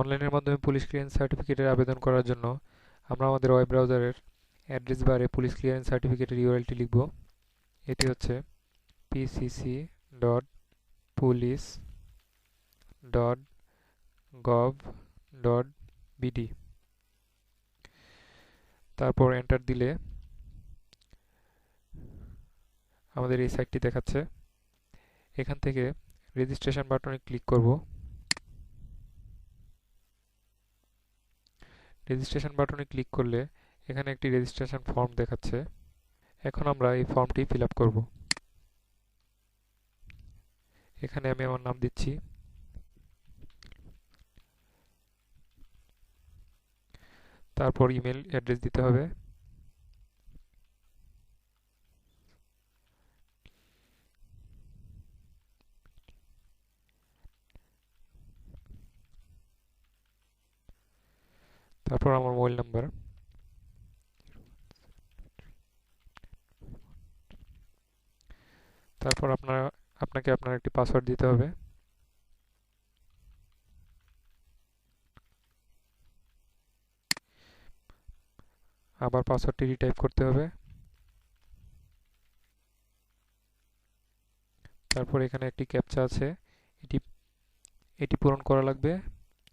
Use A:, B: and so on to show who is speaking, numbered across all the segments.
A: অনলাইনের মাধ্যমে police clearance সার্টিফিকেটের আবেদন করার জন্য আমরা আমাদের ওয়েব ব্রাউজারের অ্যাড্রেস বারে পুলিশ ক্লিয়ারেন্স সার্টিফিকেটের ইউআরএলটি লিখব। এটি হচ্ছে PCC dot police dot gov dot BD তারপর এন্টার দিলে আমাদের এই সাইটটি দেখাচ্ছে। এখান থেকে রেজিস্ট্রেশন বাটনে ক্লিক করব। রেজিস্ট্রেশন বাটনে ক্লিক করলে এখানে একটি রেজিস্ট্রেশন ফর্ম দেখাচ্ছে। এখন আমরা এই ফর্মটি ফিল আপ করব। এখানে আমি আমার নাম দিচ্ছি। তারপর ইমেল অ্যাড্রেস দিতে হবে। তারপর আমার মোবাইল নাম্বার। তারপর আপনার, আপনাকে আপনার একটি পাসওয়ার্ড দিতে হবে। আবার পাসওয়ার্ডটি রিটাইপ করতে হবে। তারপর এখানে একটি ক্যাপচা আছে। এটি এটি পূরণ করা লাগবে।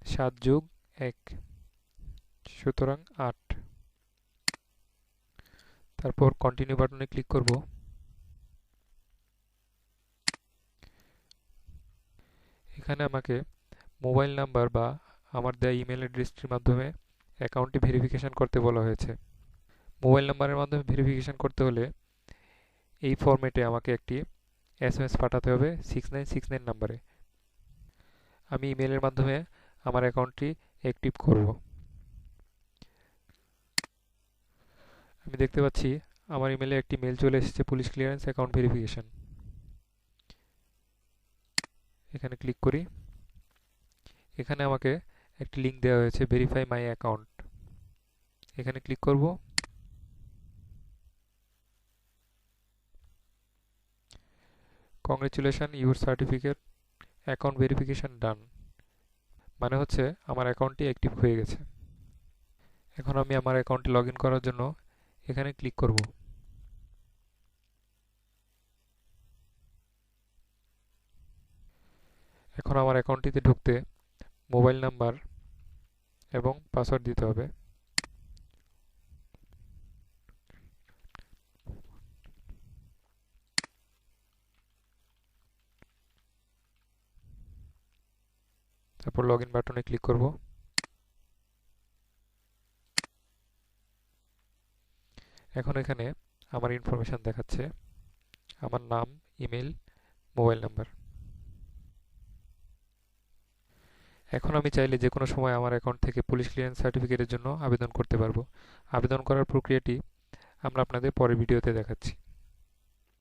A: সাত যোগ এক। সুতরাং আট। তারপর কন্টিনিউ বাটনে ক্লিক করব। এখানে আমাকে মোবাইল নাম্বার বা আমার দেয়া ইমেল অ্যাড্রেসটির মাধ্যমে অ্যাকাউন্টটি ভেরিফিকেশন করতে বলা হয়েছে। মোবাইল নাম্বারের মাধ্যমে ভেরিফিকেশন করতে হলে এই ফরম্যাটে আমাকে একটি এসএমএস পাঠাতে হবে সিক্স নাইন সিক্স নাইন নাম্বারে আমি ইমেলের মাধ্যমে আমার অ্যাকাউন্টটি অ্যাক্টিভ করব। আমি দেখতে পাচ্ছি আমার ইমেলে একটি মেল চলে এসেছে পুলিশ ক্লিয়ারেন্স অ্যাকাউন্ট ভেরিফিকেশন এখানে ক্লিক করি। এখানে আমাকে একটি লিঙ্ক দেওয়া হয়েছে ভেরিফাই মাই অ্যাকাউন্ট এখানে ক্লিক করব। Congratulation your certificate account verification done মানে হচ্ছে, আমার অ্যাকাউন্টটি অ্যাক্টিভ হয়ে গেছে। এখন আমি আমার অ্যাকাউন্টে লগ করার জন্য এখানে ক্লিক করব। এখন আমার অ্যাকাউন্টটিতে ঢুকতে মোবাইল নাম্বার এবং পাসওয়ার্ড দিতে হবে। তারপর লগ ইন বাটনে ক্লিক করব। এখন এখানে আমার ইনফরমেশান দেখাচ্ছে। আমার নাম ইমেল মোবাইল নাম্বার এখন আমি চাইলে যে কোনো সময় আমার অ্যাকাউন্ট থেকে পুলিশ ক্লিয়ারেন্স সার্টিফিকেটের জন্য আবেদন করতে পারব। আবেদন করার প্রক্রিয়াটি আমরা আপনাদের পরের ভিডিওতে দেখাচ্ছি।